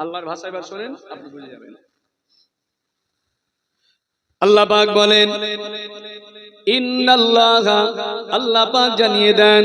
আল্লাহর ভাষা এবার শোনেন আপনি বুঝে যাবেন। আল্লাহ পাক বলেন আল্লাহ পাক জানিয়ে দেন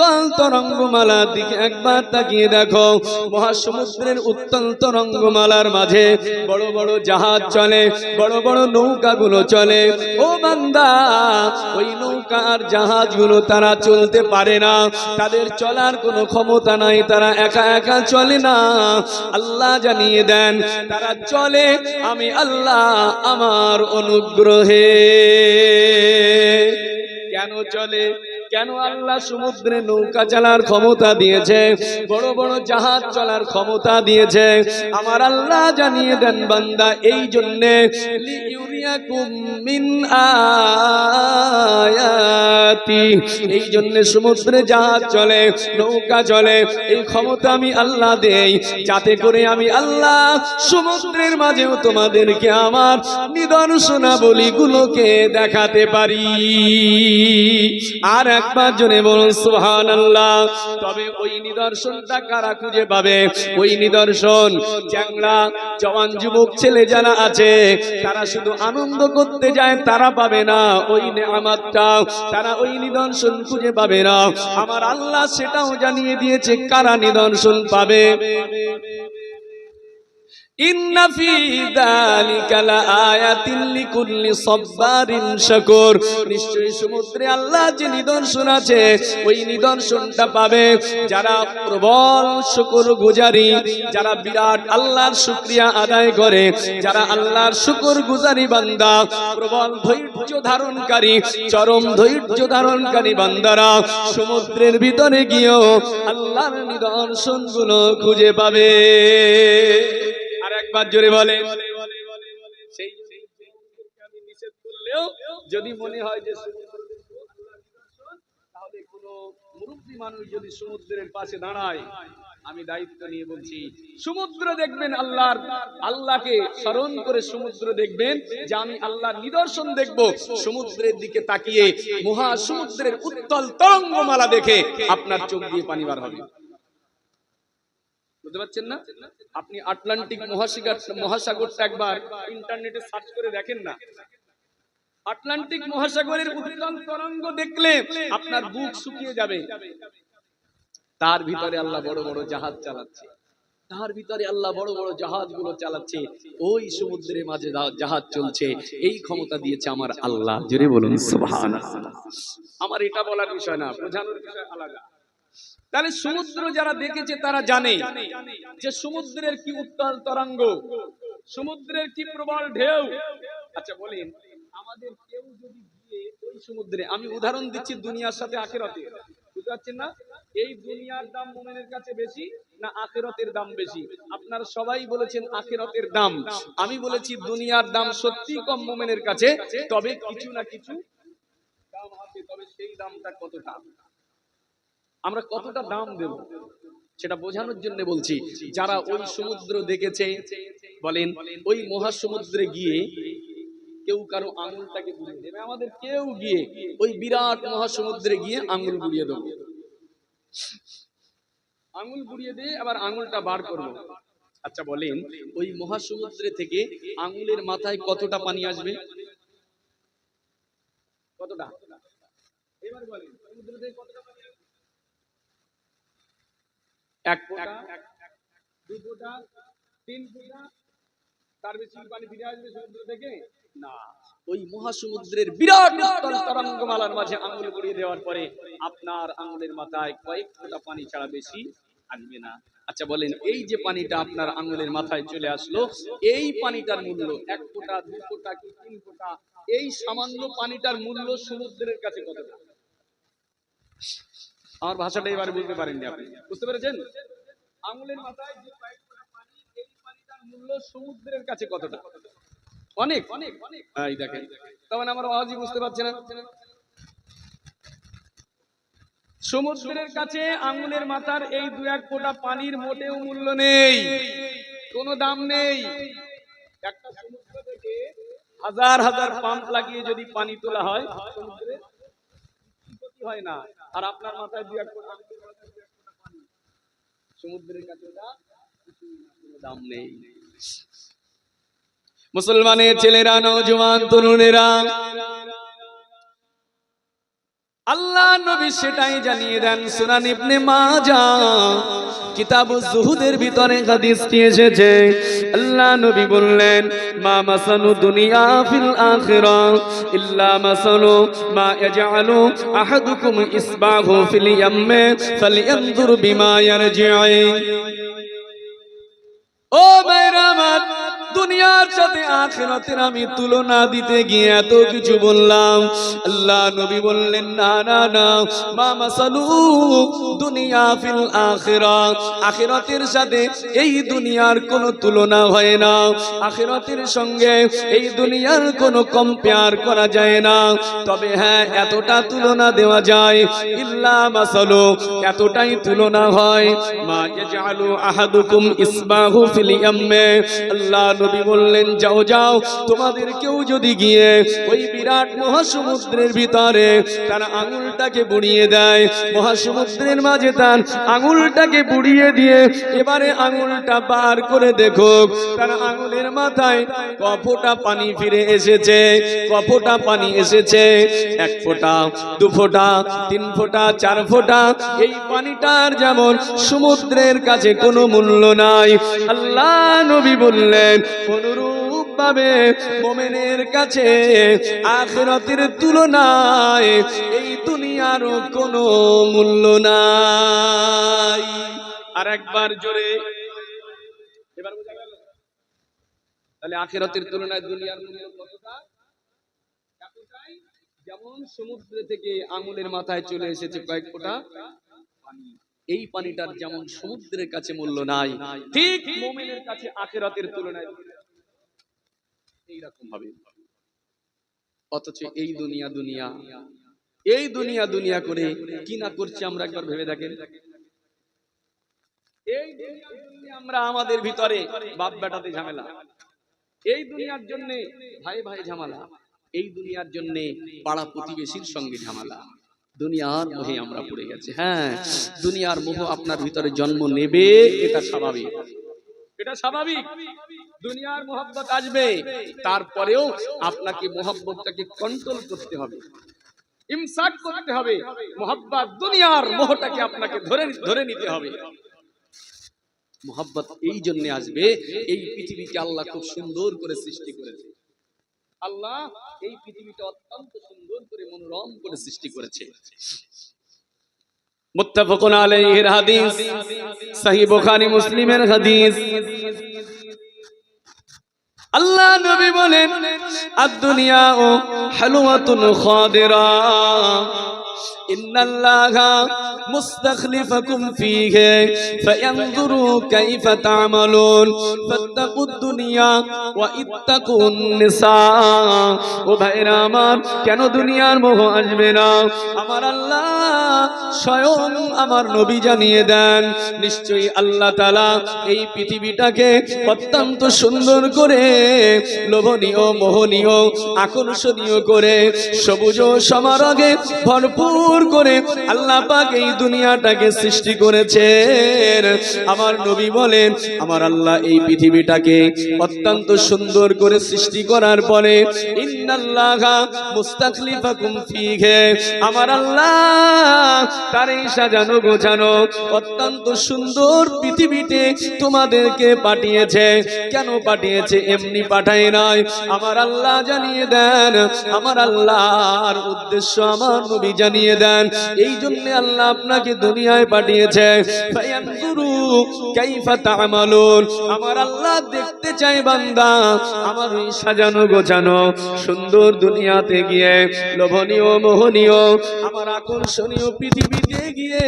উত্তাল তরঙ্গমালার দিকে একবার তাকিয়ে দেখো। মহাসমুদ্রের উত্তাল তরঙ্গমালার মাঝে বড় বড় জাহাজ চলে, বড় বড় নৌকাগুলো চলে। ও বান্দা, ওই নৌকা আর জাহাজগুলো তারা চলতে পারে না। তাদের চলার কোনো ক্ষমতা নাই, তারা একা একা চলে না। আল্লাহ জানিয়ে দেন, তারা চলে, আমি আল্লাহ আমার অনুগ্রহে। কেন চলে? কেন আল্লাহ সমুদ্রে নৌকা চালার ক্ষমতা দিয়েছে? বড় বড় জাহাজ চলার ক্ষমতা দিয়েছে। আমার আল্লাহ জানিয়ে দেন বান্দা এই জন্যে লিইউরিয়াকুম মিন আয়াতি এই জন্য সমুদ্রে জাহাজ চলে, নৌকা চলে, এই ক্ষমতা আমি আল্লাহ দেই। যাতে করে আমি আল্লাহ সমুদ্রের মাঝেও তোমাদেরকে আমার নিদর্শনাবলীগুলোকে দেখাতে পারি। আর একবার জনে বলুন সুহান আল্লাহ তবে ওই নিদর্শনটা কারা খুঁজে পাবে? ওই নিদর্শন, চ্যাংড়া, জওয়ান যুবক ছেলে যারা আছে, তারা শুধু আনন্দ করতে যায়, তারা পাবে না। ওই নেয়ামাতটা, তারা ওই নিদর্শন খুঁজে পাবে না। আমার আল্লাহ সেটাও জানিয়ে দিয়েছে কারা নিদর্শন পাবে? ইন্না ফি যালিকা লাআয়াতিন লিকুল্লি সাব্বারিন শাকুর। নিশ্চয়ই সমুদ্রে আল্লাহ যে নিদর্শন আছে, ওই পাবে যারা প্রবল গুজারি, যারা বিরাট আল্লাহর আদায় করে, যারা আল্লাহর শুকর গুজারি বান্দা, প্রবল ধৈর্য ধারণকারী, চরম ধৈর্য ধারণকারী বান্দারা সমুদ্রের ভিতরে গিয়েও আল্লাহর নিদর্শনগুলো খুঁজে পাবে। একবার জোরে বলে। সেই আমি নিষেধ করলেও যদি মনে হয় যে সমুদ্র দেখব আল্লাহর নিদর্শন, তাহলে কোনো মুরব্বী মানুষ যদি সমুদ্রের পাশে দাঁড়ায় আমি দায়িত্ব নিয়ে বলছি সমুদ্র দেখবেন আল্লাহর আল্লাহকে স্মরণ করে সমুদ্র দেখবেন যে আমি আল্লাহর নিদর্শন দেখব। সমুদ্রের দিকে তাকিয়ে মহা সমুদ্রের উত্তল তরঙ্গমালা দেখে আপনার চোখ দিয়ে পানি বার হবে। বুঝতে পারছেন না? আপনি আটলান্টিক মহাসাগর মহাসাগরটা একবার ইন্টারনেটে সার্চ করে দেখেন না। আটলান্টিক মহাসাগরের উত্তল তরঙ্গ দেখলে আপনার বুক শুকিয়ে যাবে। তার ভিতরে আল্লাহ বড় বড় জাহাজ চালাচ্ছে। তার ভিতরে আল্লাহ বড় বড় জাহাজগুলো চালাচ্ছে। ওই সমুদ্রের মাঝে জাহাজ চলছে। এই ক্ষমতা দিয়েছে আমার আল্লাহ। জোরে বলুন আমার এটা বলার বিষয় না, বোঝানোর বিষয় আলাদা। তাহলে সমুদ্র যারা দেখেছে তারা জানে যে সমুদ্রের কি উত্তাল তরঙ্গ, সমুদ্রের কি প্রবল ঢেউ। আচ্ছা বলেন, আমাদের কেউ যদি গিয়ে ওই সমুদ্রে, আমি উদাহরণ দিচ্ছি দুনিয়ার সাথে আখেরাতে। বুঝতে পারছেন না? এই দুনিয়ার দাম মোমেনের কাছে বেশি না আখেরাতের দাম বেশি? আপনারা সবাই বলেছেন আখেরাতের দাম। আমি বলেছি দুনিয়ার দাম সত্যি কম মোমেনের কাছে, তবে কিছু না কিছু দাম আছে, তবে সেই দামটা কতটা? আমরা কতটা দাম দেব? সেটা বোঝানোর জন্য বলছি, যারা ওই সমুদ্র দেখেছে, বলেন, ওই মহাসমুদ্রে গিয়ে কেউ কারও আঙুলটাকে গুলিয়ে দেবে, আমাদের কেউ গিয়ে ওই বিরাট মহাসমুদ্রে গিয়ে আঙুল গুড়িয়ে দেবো। আঙুল গুড়িয়ে দিয়ে আবার আঙুলটা বার করব। আচ্ছা বলেন, ওই মহাসমুদ্রে থেকে আঙুলের মাথায় কতটা পানি আসবে? কতটা? এবার বলেন, সমুদ্র থেকে কতটা পানি আসবে এক ফোঁটা দু ফোঁটা, তিন ফোঁটা। তার বেশি পানি ফিরে আসবে সমুদ্র থেকে? না। ওই মহাসমুদ্রের বিরাট তরঙ্গমালার মাঝে আঙুল গড়িয়ে দেওয়ার পরে আপনার আঙুলের মাথায় কয়েক ফোঁটা পানি ছাড়া বেশি আসবে না। আচ্ছা বলেন, এই যে পানিটা আপনার আঙুলের মাথায় চলে আসলো, এই পানিটার মূল্য এক ফোঁটা, দু ফোঁটা কি তিন ফোঁটা? এই সামান্য পানিটার মূল্য সমুদ্রের কাছে কতটা? আমার ভাষাটা এবারে বুঝতে পারেননি আপনি। বুঝতে পেরেছেন? আঙুলের মূল্য সমুদ্রের কাছে কতটা? অনেক। অনেক অনেক দেখেন তখন আমার আওয়াজই বুঝতে পারছে না। সমুদ্রের কাছে আঙুলের মাথার এই দু এক ফোঁটা পানির মোটেও মূল্য নেই। কোনো দাম নেই। একটা সমুদ্র থেকে হাজার হাজার পাম্প লাগিয়ে যদি পানি তোলা হয়, সমুদ্রে হয় না। আর আপনার মাথায় দু এক সমুদ্রের কাছে দাম নেই। মুসলমানের ছেলেরা নজওয়ান তরুণেরা আল্লাহ নবী সেটাই জানিয়ে দেন সুনান ইবনে মাজা। কিতাবু জুহুদের ভিতরে হাদিসটি এসেছে, আল্লাহ নবী বললেন, মা মাসানু দুনিয়া ফিল আখিরা, ইল্লা মাসানু মা ইয়াজআলু আহাদুকুম ইসবাহু ফিল ইয়াম্মি ফালইয়ানজুর বিমা ইয়ারজি'u দুনিয়ার আখিরাতের আমি তুলনা দিতে গিয়ে এত কিছু বললাম। আল্লাহ নবী বললেন, না না না, মা মাসালু দুনিয়া ফিল আখিরাত আখিরাতের সাথে এই দুনিয়ার কোনো তুলনা হয় না। আখিরাতের সঙ্গে এই দুনিয়ার কোনো কম্পেয়ার করা যায় না। তবে হ্যাঁ এতটা তুলনা দেওয়া যায়। ইল্লা মাসালু, এতটাই তুলনা হয়। মা ইয়াজআলু আহাদুকুম ইসবাহু ফিল ইয়াম্মে। আল্লাহ নবী বললেন যাও যাও তোমাদের কেউ যদি গিয়ে ওই বিরাট মহাসমুদ্রের ভিতরে তার আঙুলটাকে বুড়িয়ে দেয়, মহাসমুদ্রের মাঝে তার আঙুলটাকে বুড়িয়ে দিয়ে এবারে আঙুলটা বার করে দেখো তার আঙুলের মাথায় কফোটা পানি ফিরে এসেছে, কফোটা পানি এসেছে, এক ফোঁটা, দু ফোঁটা, তিন ফোঁটা, চার ফোঁটা, এই পানিটার যেমন সমুদ্রের কাছে কোনো মূল্য নাই। আল্লাহ নবী বললেন অনুরূপ ভাবে মোমেনের কাছে। আখরাতের তুলনায় এই দুনিয়ারও কোনো মূল্য নাই। আর একবার জোরে। এবার তাহলে আখেরাতের তুলনায় দুনিয়ার মূল্য যেমন সমুদ্র থেকে আঙুলের মাথায় চলে এসেছে কয়েক ফোঁটা। এই পানিটার যেমন সমুদ্রের কাছে মূল্য নাই, ঠিক মোমেনের কাছে আখেরাতের তুলনায় এইরকম ভাবে অথচ এই দুনিয়া দুনিয়া, এই দুনিয়া দুনিয়া করে কি না করছি আমরা একবার ভেবে দেখেন? এই আমরা আমাদের ভিতরে বাপ বেটাতে ঝামেলা। এই দুনিয়ার জন্য ভাই ভাই ঝামেলা। এই দুনিয়ার জন্য পাড়া প্রতিবেশীর সঙ্গে ঝামেলা। দুনিয়ার মোহে আমরা পড়ে গেছি। হ্যাঁ দুনিয়ার মোহ আপনার ভিতরে জন্ম নেবে, এটা স্বাভাবিক। এটা স্বাভাবিক। দুনিয়ার মোহব্বত আসবে, তারপরেও আপনাকে মোহব্বতটাকে কন্ট্রোল করতে হবে। ইমসাক করতে হবে। মোহাব্বত দুনিয়ার মোহটাকে আপনাকে ধরে ধরে নিতে হবে। মোহাব্বত এই জন্য আসবে, এই পৃথিবীকে আল্লাহ খুব সুন্দর করে সৃষ্টি করেছে। আল্লাহ এই পৃথিবীটা অত্যন্ত সুন্দর করে মনোরম করে সৃষ্টি করেছে। মুত্তাফাকুন আলাইহির হাদিস সহিহ বুখারী মুসলিমের হাদিস। আল্লাহ নবী বলেন আদ-দুনিয়া ও হালুয়াতুন খাদিরা। ইন্নাল্লাহা মুস্তাখলিফাকুম ফীহি, ফায়ানজুরু কাইফা দুনিয়া কেন দুনিয়ার মোহ আসবে না? আমার আল্লাহ স্বয়ং আমার নবী জানিয়ে দেন, নিশ্চয়ই আল্লাহ তাআলা এই পৃথিবীটাকে অত্যন্ত সুন্দর করে লোভনীয়, মোহনীয়, আকর্ষণীয় করে সবুজ সমারগে ভরপুর করে আল্লাহ পাক এই দুনিয়াটাকে সৃষ্টি করেছেন। আমার নবী বলেন, আমার আল্লাহ এই পৃথিবীটাকে অত্যন্ত সুন্দর করে সৃষ্টি করার পরে, ইন্নাল্লাহা মুস্তাখলিফাকুম ফীহি। আমার আল্লাহ তার এই সাজানো গোছানো অত্যন্ত সুন্দর পৃথিবীতে তোমাদেরকে পাঠিয়েছে। কেন পাঠিয়েছে? এমনি পাঠায় নাই। আমার আল্লাহ জানিয়ে দেন, আমার আল্লাহর উদ্দেশ্য আমার নবী জানিয়ে দেন। এই জন্য আল্লাহ আপনাকে দুনিয়ায় পাঠিয়েছে। আমার আল্লাহ দেখতে চাই বান্দা, আমার সাজানো গোছানো সুন্দর দুনিয়াতে গিয়ে, লোভনীয়, মোহনীয়, আমার আকর্ষণীয় পৃথিবীতে গিয়ে,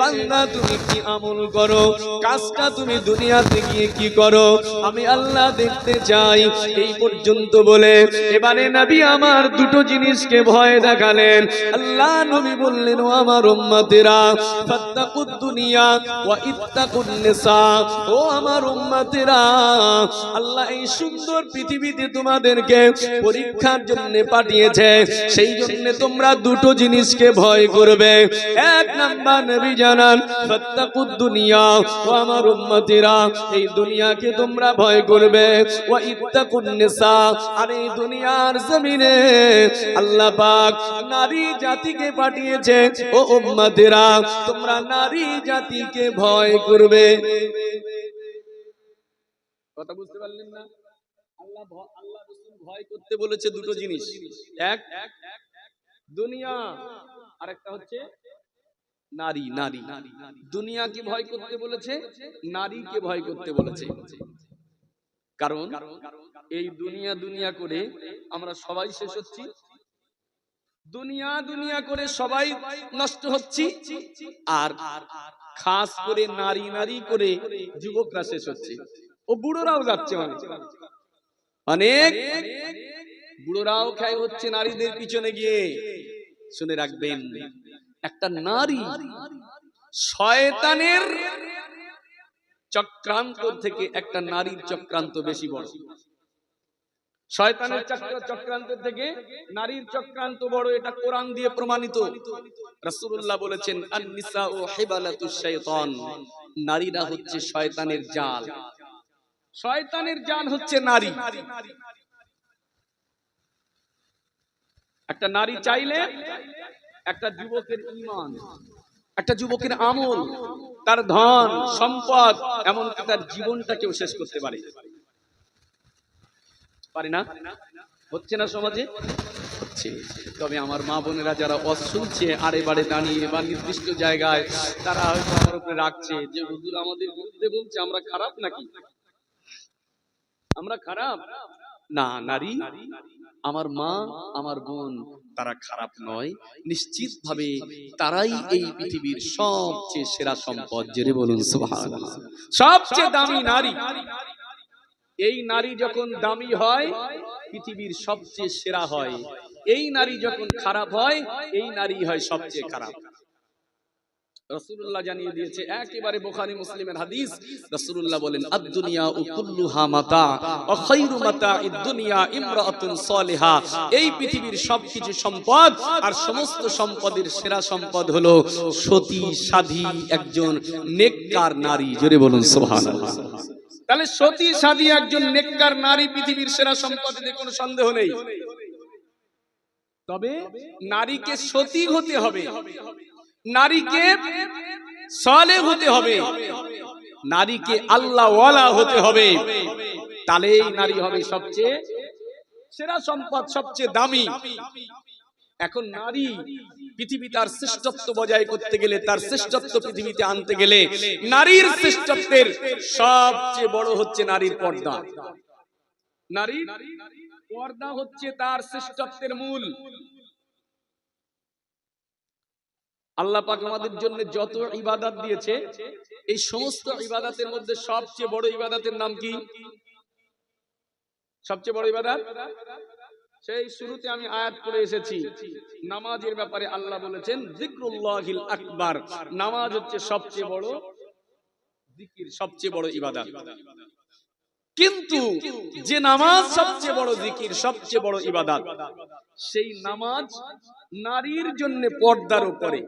বান্দা তুমি কি আমল করো? কাজটা তুমি দুনিয়াতে গিয়ে কি করো? আমি আল্লাহ দেখতে চাই, এই পর্যন্ত বলে, এবারে নবী আমার দুটো জিনিসকে ভয় দেখালেন। আল্লাহ নবী বললেন আমার উম্মতেরা, ফাত্তাকুদ দুনিয়া ওয়া ও আমার আল্লাহ এই সুন্দর পৃথিবীতে তোমাদেরকে পরীক্ষার জন্য পাঠিয়েছে। সেই জন্য তোমরা দুটো জিনিসকে ভয় করবে। এক নাম্বার নবী জানান দুনিয়া, ও আমার এই দুনিয়াকে তোমরা ভয় করবে। নিসা, আর এই দুনিয়ার জমিনে আল্লাহ পাক নারী জাতিকে পাঠিয়েছে। ও উম্মতেরা, তোমরা নারী জাতিকে ভয় করবে। কথা বুঝতে পারলেন না? আল্লাহ আল্লাহ ভয় করতে বলেছে দুটো জিনিস। এক, দুনিয়া, আরেকটা হচ্ছে নারী নারী। দুনিয়াকে ভয় করতে বলেছে, নারীকে ভয় করতে বলেছে। কারণ এই দুনিয়া দুনিয়া করে আমরা সবাই শেষ হচ্ছি। দুনিয়া দুনিয়া করে সবাই নষ্ট হচ্ছি। আর খাস করে নারী নারী করে যুবকরা শেষ হচ্ছে। ও বুড়োরাও যাচ্ছে অনেক। অনেক। বুড়োরাও খায় হচ্ছে নারীদের পিছনে গিয়ে। শুনে রাখবেন, একটা নারী শয়তানের চক্রান্ত থেকে একটা নারীর চক্রান্ত বেশি বড়। শয়তানের চক্র চক্রান্ত থেকে নারীর চক্রান্ত বড় এটা কোরআন দিয়ে প্রমাণিত। রাসূলুল্লাহ বলেছেন আন-নিসা ও হিবালাতুশ শাইতান। নারীরা হচ্ছে শয়তানের জাল। শয়তানের জাল হচ্ছে নারী। একটা নারী চাইলে একটা যুবকের ঈমান একটা যুবকের আমল তার ধন সম্পদ এমনকি তার জীবনটাকেও শেষ করতে পারে। পারে না। হচ্ছে না সমাজে? তবে আমার মা বোনেরা যারা অজ শুনছে আড়ে বাড়ে দাঁড়িয়ে বা নির্দিষ্ট জায়গায়, তারা হয়তো আমার উপরে রাখছে। যে হুজুর আমাদের বিরুদ্ধে বলছে, আমরা খারাপ নাকি? আমরা খারাপ? না, নারী। আমার মা, আমার বোন, তারা খারাপ নয়। নিশ্চিত ভাবে তারাই এই পৃথিবীর সবচেয়ে সেরা সম্পদ। জেরে বলুন সবচেয়ে দামি নারী। এই নারী যখন দামি হয়, পৃথিবীর সবচেয়ে সেরা হয়। এই নারী যখন খারাপ হয়, এই নারী হয় সবচেয়ে খারাপ। রাসূলুল্লাহ জানিয়ে দিয়েছে, একেবারে বুখারী মুসলিমের হাদিস। রাসূলুল্লাহ বলেন কুল্লুহা মাতা, ওয়া খায়রু মাতা'id দুনিয়া ইমরাআতুন সালিহা। এই পৃথিবীর সবকিছু সম্পদ আর সমস্ত সম্পদের সেরা সম্পদ হলো সতী সাধী একজন নেককার নারী। জোরে বলুন, সুবহানাল্লাহ। তাহলে সতী, সাধী একজন নেককার নারী পৃথিবীর সেরা সম্পদ এতে কোনো সন্দেহ নেই। তবে নারীকে সতী হতে হবে। নারীকে সলে হতে হবে। নারীকে আল্লাহ ওয়ালা হতে হবে। তাহলেই নারী হবে সবচেয়ে সেরা সম্পদ, সবচেয়ে দামি। এখন নারী পৃথিবী তার শ্রেষ্ঠত্ব বজায় করতে গেলে তার শ্রেষ্ঠত্ব পৃথিবীতে আনতে গেলে নারীর শ্রেষ্ঠত্বের সবচেয়ে বড় হচ্ছে নারীর পর্দা। নারীর পর্দা। হচ্ছে তার শ্রেষ্ঠত্বের মূল। আল্লাহ পাক আমাদের জন্য যত ইবাদত দিয়েছে এই সমস্ত ইবাদতের মধ্যে সবচেয়ে বড় ইবাদতের নাম কি? সবচেয়ে বড় ইবাদত? সেই শুরুতে আমি আয়াত পড়ে এসেছি। নামাজের ব্যাপারে আল্লাহ বলেছেন আকবার। নামাজ হচ্ছে সবচেয়ে বড় জিকির, সবচেয়ে বড় ইবাদত। কিন্তু যে নামাজ সবচেয়ে বড় জিকির, সবচেয়ে বড় ইবাদত, সেই নামাজ নারীর জন্য পর্দার উপরে।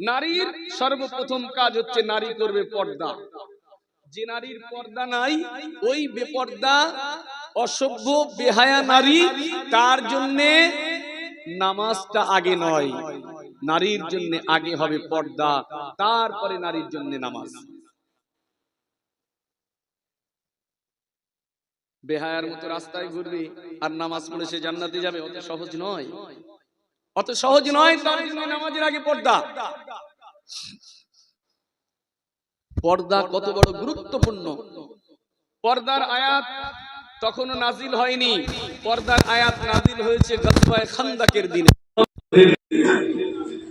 নারীর সর্বপ্রথম কাজ হচ্ছে নারী করবে পর্দা। যে নারীর পর্দা নাই, ওই বেপর্দা অসভ্য, বেহায়া নারী, তার জন্য নামাজটা আগে নয়। নারীর জন্য আগে হবে পর্দা, তারপরে নারীর জন্য নামাজ। বেহায়ার মতো রাস্তায় ঘুরবে আর নামাজ পড়ে সে জান্নাতে যাবে, অত সহজ নয়। অত সহজ নয়, তার জন্য নামাজের আগে পর্দা। পর্দা কত বড় গুরুত্বপূর্ণ। পর্দার আয়াত তখনও নাজিল হয়নি। পর্দার আয়াত নাজিল হয়েছে গজবায় খান্দাকের দিনে।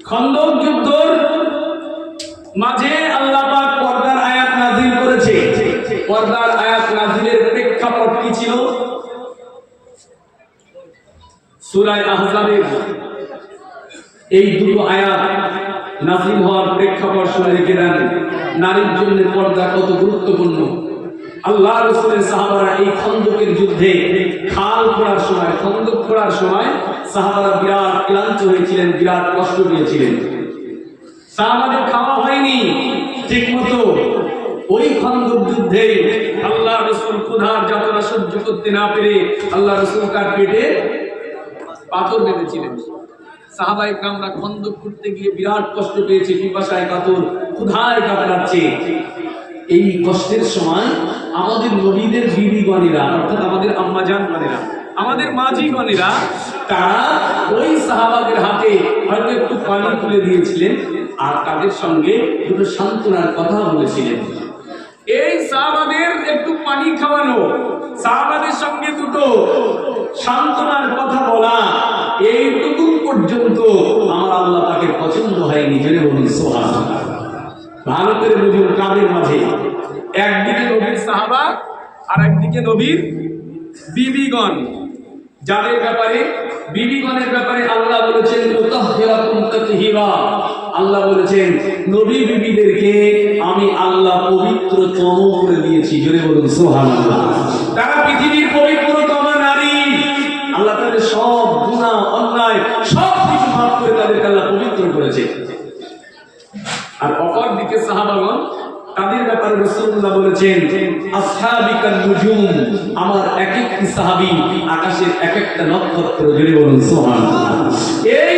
খন্দক যুদ্ধর মাঝে আল্লাহ পাক পর্দার আয়াত নাজিল করেছে। পর্দার আয়াত নাজিলের প্রেক্ষাপট কি ছিল? সূরা আহজাবের এই দুটো আয়াত নাজিল হওয়ার প্রেক্ষাপট শুনে রেখে দেন। নারীর জন্য পর্দা কত গুরুত্বপূর্ণ। আল্লাহ রসুলের সাহাবারা এই খন্দকের যুদ্ধে খাল খোঁড়ার সময়, খন্দক খোঁড়ার সময় সাহাবারা বিরাট ক্লান্ত হয়েছিলেন, বিরাট কষ্ট পেয়েছিলেন। সাহাবাদের খাওয়া হয়নি ঠিক মতো ওই খন্দক যুদ্ধে আল্লাহ রসুল ক্ষুধার যাতনা সহ্য করতে না পেরে আল্লাহ রসুল তার পেটে পাথর বেঁধেছিলেন। সাহাবাই কামরা খন্দক করতে গিয়ে বিরাট কষ্ট পেয়েছে, পিপাসায় কাতর ক্ষুধায় কাতরাচ্ছে। এই কষ্টের সময় আমাদের নবীদের বিবিগণেরা, অর্থাৎ আমাদের আম্মাজান আম্মাজানগণেরা, আমাদের মাঝি মাঝিগণেরা তারা ওই সাহাবাদের হাতে হয়তো একটু পানি তুলে দিয়েছিলেন আর তাদের সঙ্গে দুটো সান্ত্বনার কথা বলেছিলেন। এই সাহাবাদের একটু পানি খাওয়ানো, সাহাবাদের সঙ্গে দুটো সান্ত্বনার কথা বলা, এইটুকু পর্যন্ত আমার আল্লাহ তাকে পছন্দ হয়নি জেনে বলি সোহান করে বুঝুন কাদের মাঝে? একদিকে নবীর সাহাবা আর একদিকে নবীর বিবিগণ। যাদের ব্যাপারে বিবিগণের ব্যাপারে আল্লাহ বলেছেন আল্লাহ বলেছেন নবী বিবিদেরকে আমি আল্লাহ পবিত্রতম করে দিয়েছি। জোরে বলুন সুবহানাল্লাহ। তারা পৃথিবীর পবিত্রতম সাহাবাগণ, তাদের ব্যাপারে রসুল্লাহ বলেছেন আসহাবিকান নুজুম আমার এক একটি সাহাবী আকাশের এক একটা নক্ষত্র জুড়ে বলুন সোহান এই